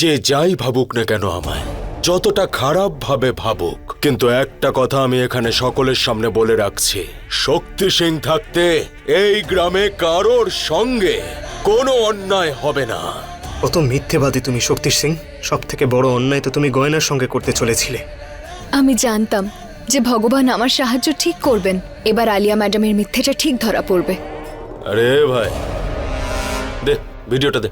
যে যাই ভাবুক না কেন আমায় যতটা খারাপ ভাবে ভাবুক। কিন্তু একটা কথা আমি এখানে সকলের সামনে বলে রাখছি শক্তি সিং থাকতে এই গ্রামে কারোর সঙ্গে কোনো অন্যায় হবে না। কত মিথ্যেবাদী তুমি শক্তি সিং। সব থেকে বড় অন্যায় তো তুমি গয়নার সঙ্গে করতে চলেছিলে। আমি জানতাম যে ভগবান আমার সাহায্য ঠিক করবেন। এবার আলিয়া ম্যাডামের মিথ্যেটা ঠিক ধরা পড়বে। আরে ভাই দে ভিডিওটা দে।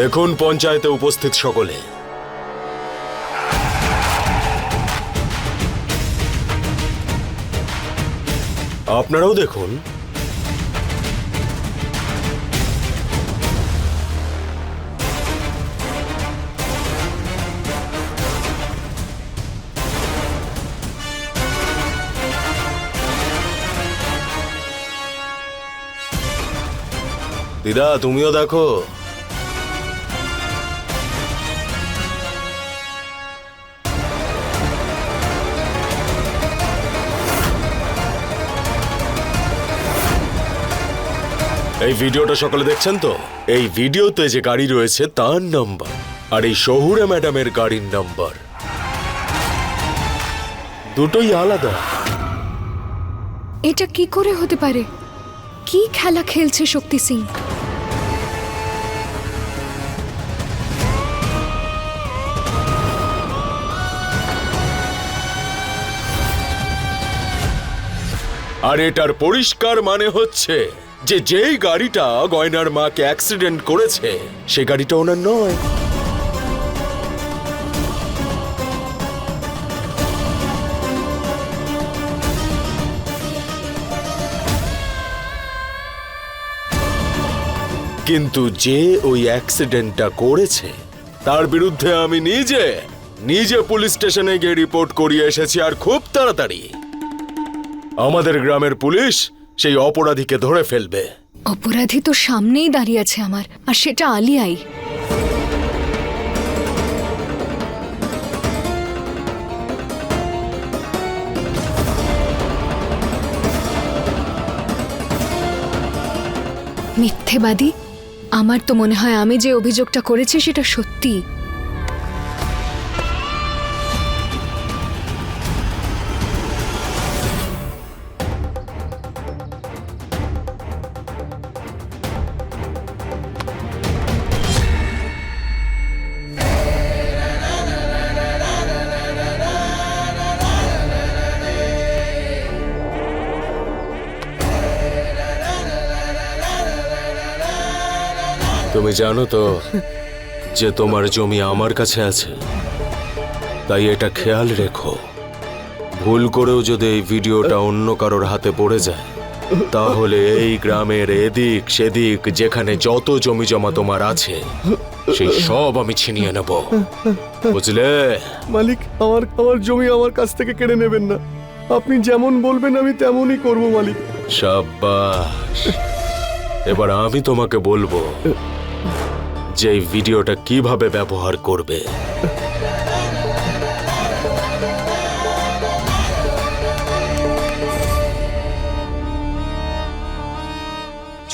দেখুন পঞ্চায়েতে উপস্থিত সকলে। আপনারাও দেখুন। দিদা তুমিও দেখো। এই ভিডিওটা সকলে দেখছেন তো? এই ভিডিওতে যে গাড়ি রয়েছে তার নাম্বার আর এই শহুরে ম্যাডামের গাড়ির নাম্বার। দুটোই আলাদা। এটা কি করে হতে পারে? কি খেলা খেলছে শক্তি সিং? আর এটার পরিষ্কার মানে হচ্ছে যে যেই গাড়িটা গয়নার মাকে অ্যাক্সিডেন্ট করেছে, সে গাড়িটা ওনার নয়। কিন্তু যে ওই অ্যাক্সিডেন্টটা করেছে, তার বিরুদ্ধে আমি নিজে নিজে পুলিশ স্টেশনে গিয়ে রিপোর্ট করিয়ে এসেছি আর খুব তাড়াতাড়ি। আমাদের গ্রামের পুলিশ সেই অপরাধীকে ধরে ফেলবে। অপরাধী তো সামনেই দাঁড়িয়ে আছে আমার, আর সেটা আলিয়াই। মিথ্যেবাদী? আমার তো মনে হয় আমি যে অভিযোগটা করেছি সেটা সত্যি জানো তো যে তোমার জমি আমার কাছে আছে তাই এটা খেয়াল রেখো। ভুল করেও যদি এই ভিডিওটা অন্য কারোর হাতে পড়ে যায় তাহলে এই গ্রামের এদিক সেদিক যেখানে যত জমি জমা তোমার আছে সেই সব আমি ছিনিয়ে নেব। বুঝলে? মালিক আমার আমার জমি আমার কাছ থেকে কেড়ে নেবেন না। আপনি যেমন বলবেন আমি তেমনই করব মালিক। সাব্বাস। এবার আমি তোমাকে বলব যে এই ভিডিওটা কীভাবে ব্যবহার করবে।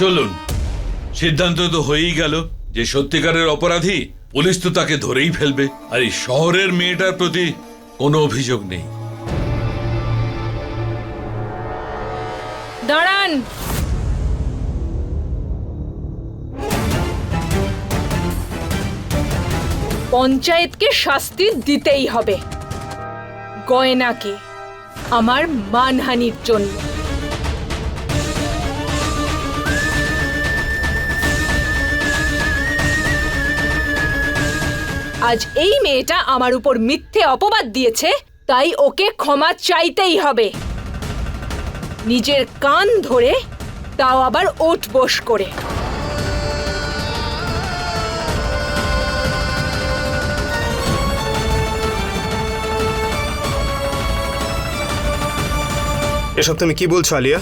চলুন সিদ্ধান্ত তো হয়েই গেল যে সত্যিকারের অপরাধী পুলিশ তো তাকে ধরেই ফেলবে আর এই শহরের মেয়েটার প্রতি কোনো অভিযোগ নেই। দাঁড়ান পঞ্চায়েতকে শাস্তি দিতেই হবে। গয়নাকে আমার মানহানির জন্য। আজ এই মেয়েটা আমার উপর মিথ্যে অপবাদ দিয়েছে, তাই ওকে ক্ষমা চাইতেই হবে। নিজের কান ধরে তাও আবার ওঠ বস করে। এসব তুমি কি বলছো আলিয়া?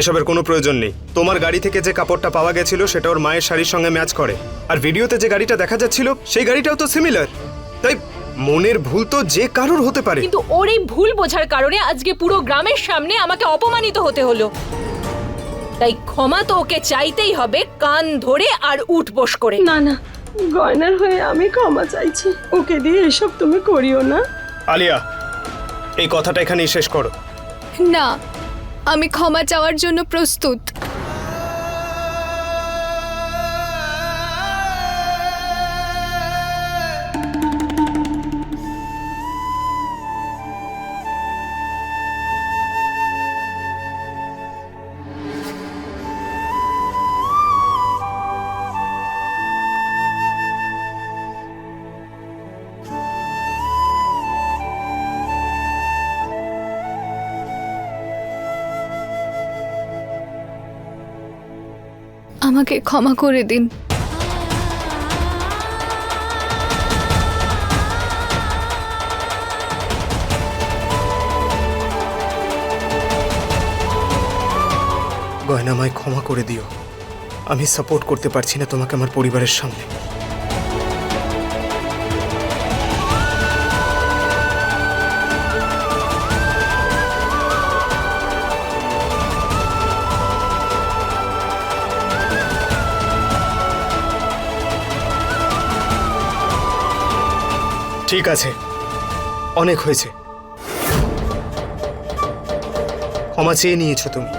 এসবের কোনো প্রয়োজন নেই। তোমার গাড়ি থেকে যে কাপড়টা পাওয়া গেছিল সেটা ওর মায়ের শাড়ির সঙ্গে ম্যাচ করে। আর ভিডিওতে যে গাড়িটা দেখা যাচ্ছিল সেই গাড়িটাও তো সিমিলার তাই মনের ভুল তো যে কারোর হতে পারে। কিন্তু ওর এই ভুল বোঝার কারণে আজকে পুরো গ্রামের সামনে আমাকে অপমানিত হতে হলো। তাই ক্ষমা তো ওকে চাইতেই হবে কান ধরে আর উঠবোস করে। না না গয়নার হয়ে আমি ক্ষমা চাইছি। ওকে দিয়ে এসব তুমি করিও না। আলিয়া এই কথাটা এখানেই শেষ করো। না আমি ক্ষমা চাওয়ার জন্য প্রস্তুত। আমাকে ক্ষমা করে দিন। গয়না আমায় ক্ষমা করে দিও। আমি সাপোর্ট করতে পারছি না তোমাকে আমার পরিবারের সামনে। ঠিক আছে। অনেক হয়েছে। ক্ষমা চেয়ে নিয়েছো তুমি।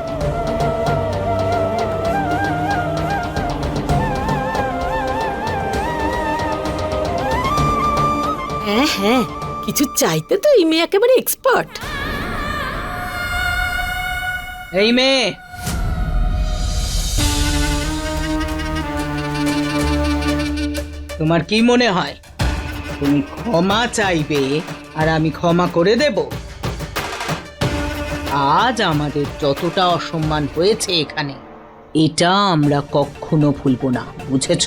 হ্যাঁ হ্যাঁ কিছু চাইতে তো এই মেয়ে একেবারে এক্সপার্ট এই মেয়ে। তোমার কি মনে হয়? তুমি ক্ষমা চাইবে আর আমি ক্ষমা করে দেব। আজ আমাদের যতটা অসম্মান হয়েছে এখানে, এটা আমরা কখনো ভুলব না, বুঝেছ?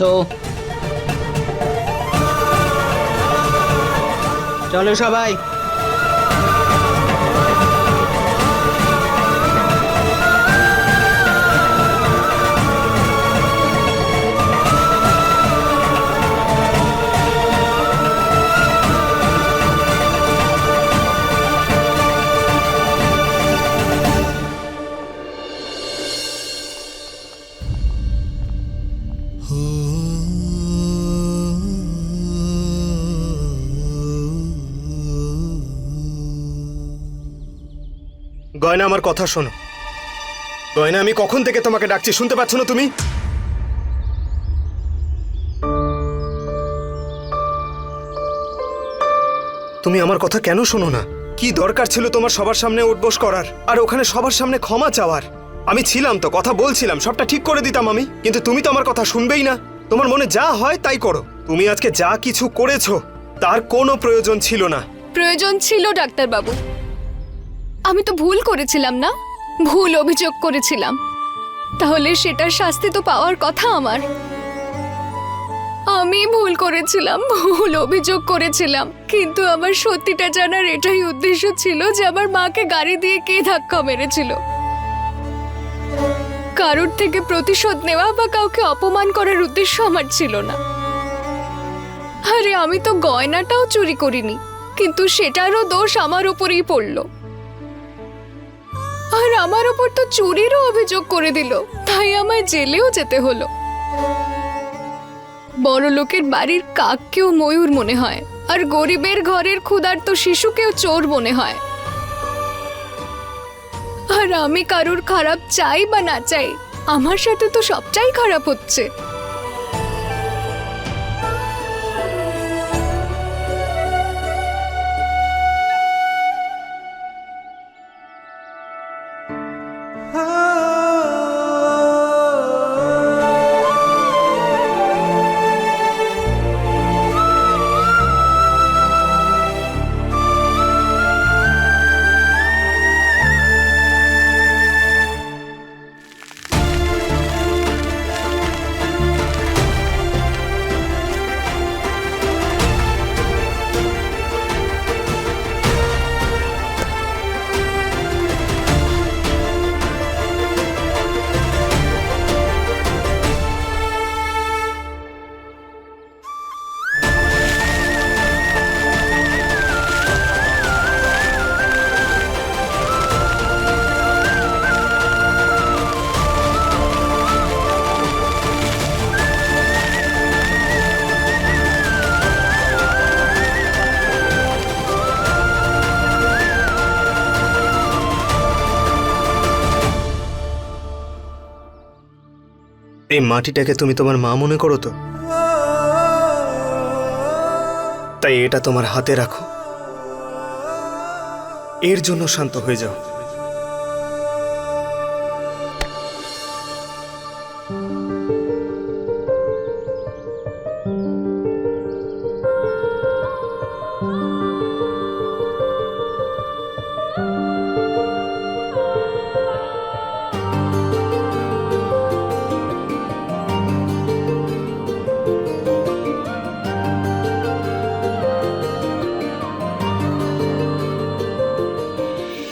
চলো সবাই গয়না, আমার কথা শোনো। গয়না, আমি কখন থেকে তোমাকে ডাকছি, শুনতে পাচ্ছ না তুমি? তুমি আমার কথা কেন শোনো না? কি দরকার ছিল তোমার সবার সামনে উঠবোস করার? আর ওখানে সবার সামনে ক্ষমা চাওয়ার? আমি ছিলাম তো, কথা বলছিলাম, সবটা ঠিক করে দিতাম আমি। কিন্তু তুমি তো আমার কথা শুনবেই না। তোমার মনে যা হয় তাই করো। তুমি আজকে যা কিছু করেছ, তার কোনো প্রয়োজন ছিল না। প্রয়োজন ছিল, ডাক্তারবাবু। আমি তো ভুল করেছিলাম না? ভুল অভিযোগ করেছিলাম। তাহলে সেটার শাস্তি তো পাওয়ার কথা আমার। আমি ভুল করেছিলাম, ভুল অভিযোগ করেছিলাম, কিন্তু আমার সত্যিটা জানার এটাই উদ্দেশ্য ছিল যে আমার মাকে গাড়ি দিয়ে কে ধাক্কা মেরেছিল। কারোর থেকে প্রতিশোধ নেওয়া বা কাউকে অপমান করার উদ্দেশ্য আমার ছিল না। আরে, আমি তো গয়নাটাও চুরি করিনি, কিন্তু সেটারও দোষ আমার উপরেই পড়ল। আর আমার ওপর তো চুরিরও অভিযোগ করে দিল। তাই আমায় জেলেও যেতে হলো। বড় লোকের বাড়ির কাককেও ময়ূর মনে হয়, আর গরিবের ঘরের ক্ষুধার্ত শিশুকেও চোর মনে হয়। আর আমি কারোর খারাপ চাই বা না চাই, আমার সাথে তো সবটাই খারাপ হচ্ছে। এই মাটিটাকে তুমি তোমার মা মনে করো তো? তাই এটা তোমার হাতে রাখো। এর জন্য শান্ত হয়ে যাও।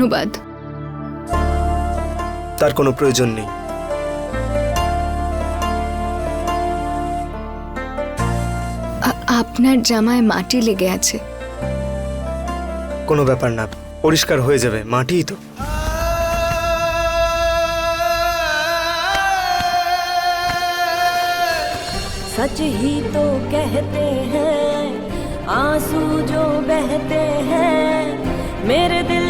ধন্যবাদ তার কোনো প্রয়োজন নেই আ- আপনার জামায় মাটি লেগে আছে কোনো ব্যাপার না পরিষ্কার হয়ে যাবে মাটিই তো सच ही तो कहते हैं आंसू जो बहते हैं मेरे दिल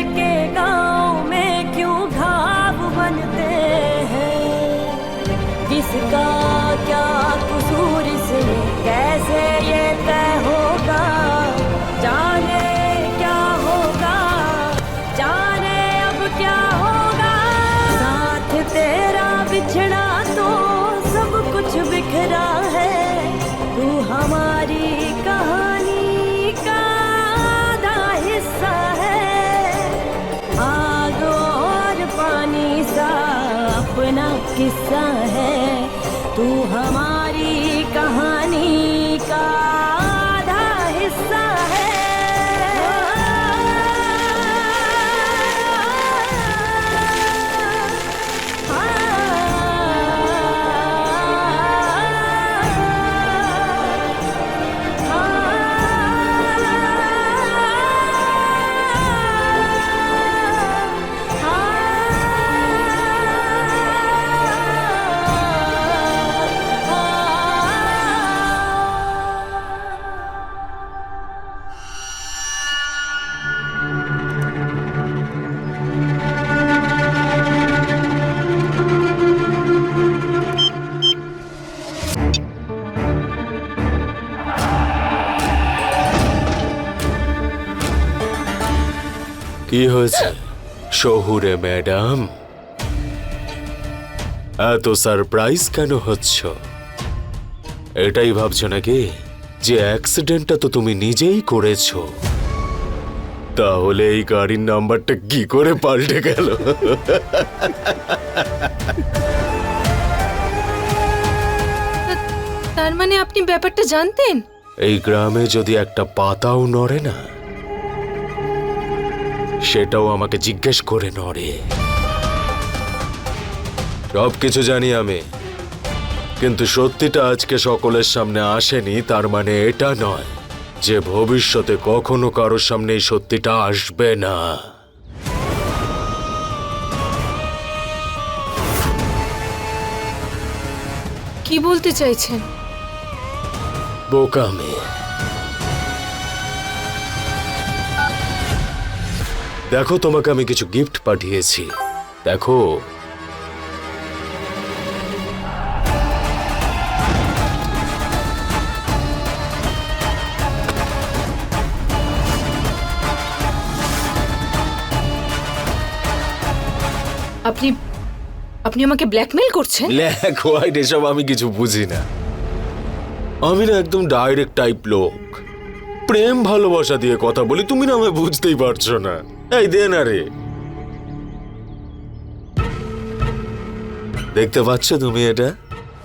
किसका क्या হয়েছে? শহুরে ম্যাডাম এত সারপ্রাইজ কেন হচ্ছ? এটাই ভাবছ নাকি? যে অ্যাক্সিডেন্টটা তো তুমি নিজেই করেছ। তাহলে এই গাড়ির নাম্বারটা কি করে পাল্টে গেল? তার মানে আপনি ব্যাপারটা জানতেন? এই গ্রামে যদি একটা পাতাও নড়ে না সেটাও আমাকে জিজ্ঞেস করে নড়ে। সব কিছু জানি আমি। কিন্তু সত্যিটা আজকে সকলের সামনে আসেনি তার মানে এটা নয় যে ভবিষ্যতে কখনো কারোর সামনে এই সত্যিটা আসবে না। কি বলতে চাইছেন? বোকা দেখো তোমাকে আমি কিছু গিফট পাঠিয়েছি। দেখো। আপনি আপনি আমাকে ব্ল্যাকমেল করছেন? দেখো হোয়াইট এসব আমি কিছু বুঝি না। আমি না একদম ডাইরেক্ট টাইপ লোক। প্রেম ভালোবাসা দিয়ে কথা বলি তুমি না আমায় বুঝতেই পারছ না। দে না রে। দেখতে পাচ্ছ তুমি এটা?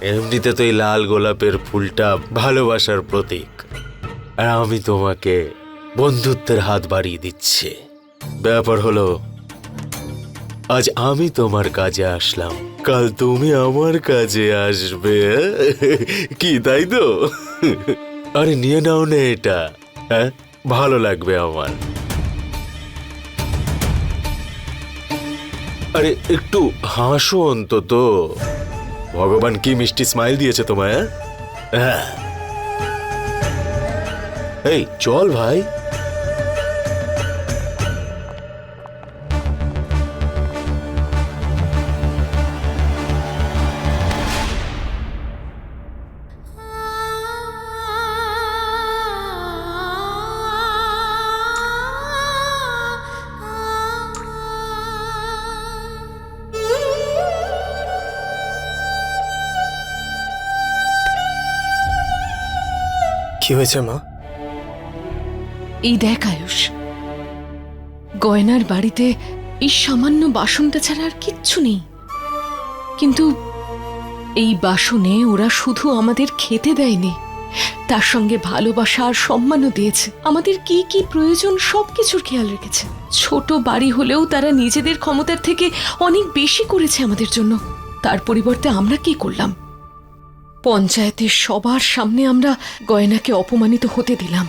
এমনিতে তো এই লাল গোলাপের ফুলটা ভালোবাসার প্রতীক। আর আমি তোমাকে বন্ধুত্বের হাত বাড়িয়ে দিচ্ছি। ব্যাপার হলো, আজ আমি তোমার কাজে আসলাম। কাল তুমি আমার কাজে আসবে। কি, তাই তো? আরে, নিয়ে নাও না এটা। হ্যাঁ ভালো লাগবে আমার। আরে, একটু হাসো অন্তত। ভগবান কি মিষ্টি স্মাইল দিয়েছে তোমায় হ্যাঁ? হ্যাঁ। এই, চল ভাই। কি হয়েছে, মা? এই দেখ, আয়ুষ। গয়নার বাড়িতে এই সামান্য বাসনটা ছাড়া আর কিচ্ছু নেই। কিন্তু এই বাসনে ওরা শুধু আমাদের খেতে দেয়নি। তার সঙ্গে ভালোবাসা আর সম্মানও দিয়েছে। আমাদের কি কি প্রয়োজন সব কিছুর খেয়াল রেখেছে। ছোট বাড়ি হলেও তারা নিজেদের ক্ষমতার থেকে অনেক বেশি করেছে আমাদের জন্য। তার পরিবর্তে আমরা কি করলাম? পঞ্চায়েতের সবার সামনে আমরা গয়নাকে অপমানিত হতে দিলাম।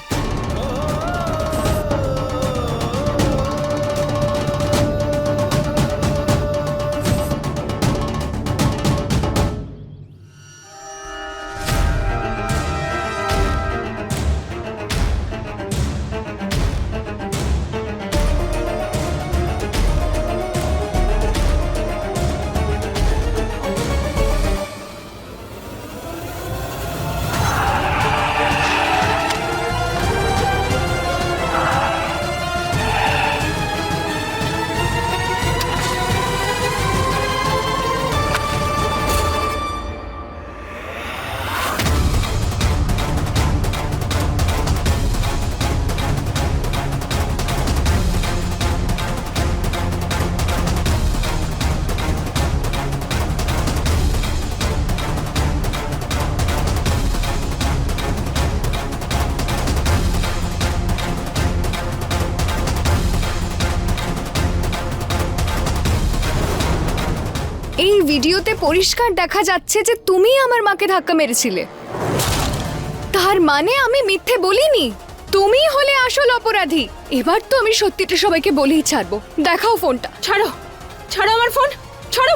পরিষ্কার দেখা যাচ্ছে যে তুমি আমার মাকে ধাক্কা মেরেছিলে। তার মানে আমি মিথ্যে বলিনি? তুমি হলে আসল অপরাধী। এবার তো আমি সত্যিটা সবাইকে বলেই ছাড়বো। দেখাও ফোনটা। ছাড়ো। ছাড়ো আমার ফোন। ছাড়ো।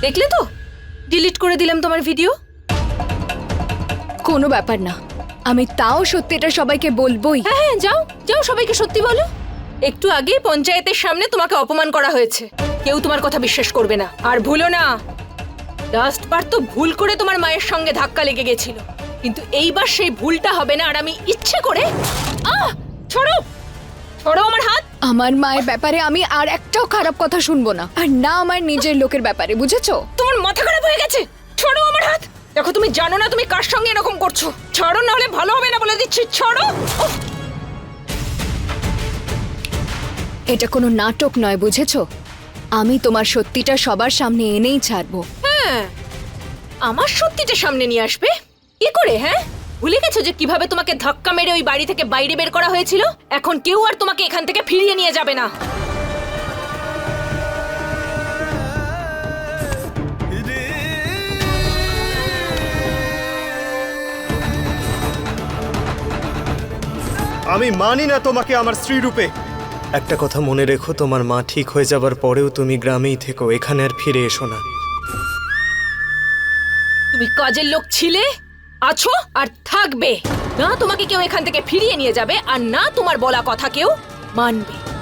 দেখলে তো? ডিলিট করে দিলাম তোমার ভিডিও কোনো ব্যাপার না। আমি তাও সত্যি এটা সবাইকে বলবোই। হ্যাঁ হ্যাঁ যাও যাও সবাইকে সত্যি বলো। একটু আগে পঞ্চায়েতের সামনে তোমাকে অপমান করা হয়েছে। কেউ তোমার কথা বিশ্বাস করবে না। আর ভুলো না। লাস্ট বার তো ভুল করে তোমার মায়ের সঙ্গে ধাক্কা লেগে গেছিল। কিন্তু এইবার সেই ভুলটা হবে না আর আমি ইচ্ছে করে আহ! ছড়ো ছড়ো আমার হাত। আমার মায়ের ব্যাপারে আমি আর একটাও খারাপ কথা শুনব না। আর না আমার নিজের লোকের ব্যাপারে বুঝেছ? তোমার মাথা খারাপ হয়ে গেছে। ছড়ো আমার হাত। দেখো তুমি জানো না তুমি কার সঙ্গে এরকম করছ। ছড়ো না হলে ভালো হবে না বলে দিচ্ছি। ছড়ো। উফ, এটা কোনো নাটক নয় বুঝেছ? আমি তোমার সত্যিটা সবার সামনে এনেই ছাড়বো। হ্যাঁ। আমার সত্যিটা সামনে নিয়ে আসবে? কি করে হ্যাঁ? ভুলে গেছো যে কীভাবে তোমাকে ধাক্কা মেরে ওই বাড়ি থেকে বাইরে বের করা হয়েছিল? এখন কেউ আর তোমাকে এখান থেকে ফিরিয়ে নিয়ে যাবে না। আমি মানি না তোমাকে আমার স্ত্রী রূপে। একটা কথা মনে রেখো তোমার মা ঠিক হয়ে যাবার পরেও তুমি গ্রামেই থেকো এখানে আর ফিরে এসো না। তুমি কাজের লোক ছিলে? আছো আর থাকবে। না তোমাকে কেউ এখান থেকে ফিরিয়ে নিয়ে যাবে, আর না তোমার বলা কথা কেউ মানবে।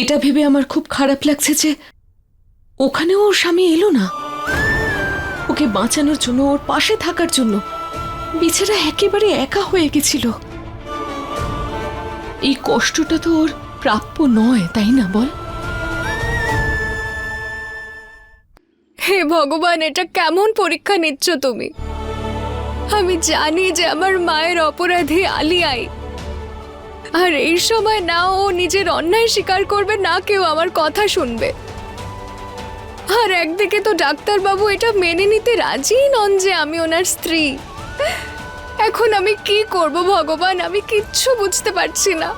এটা ভেবে আমার খুব খারাপ লাগছে যে ওখানেও ওর স্বামী এলো না। ওকে বাঁচানোর জন্য, ওর পাশে থাকার জন্য। বেচারা একেবারে একা হয়ে গেছিল। এই কষ্টটা তো ওর প্রাপ্য নয়, তাই না বল? হে ভগবান, এটা কেমন পরীক্ষা নিচ্ছ তুমি? আমি জানি যে আমার মায়ের অপরাধী আলিয়াই আর এই সময় না ও নিজের অন্যায় স্বীকার করবে, না কেউ আমার কথা শুনবে। আর একদিকে তো ডাক্তারবাবু এটা মেনে নিতে রাজি নন যে আমি ওনার স্ত্রী। এখন আমি কি করব ভগবান? আমি কিচ্ছু বুঝতে পারছি না।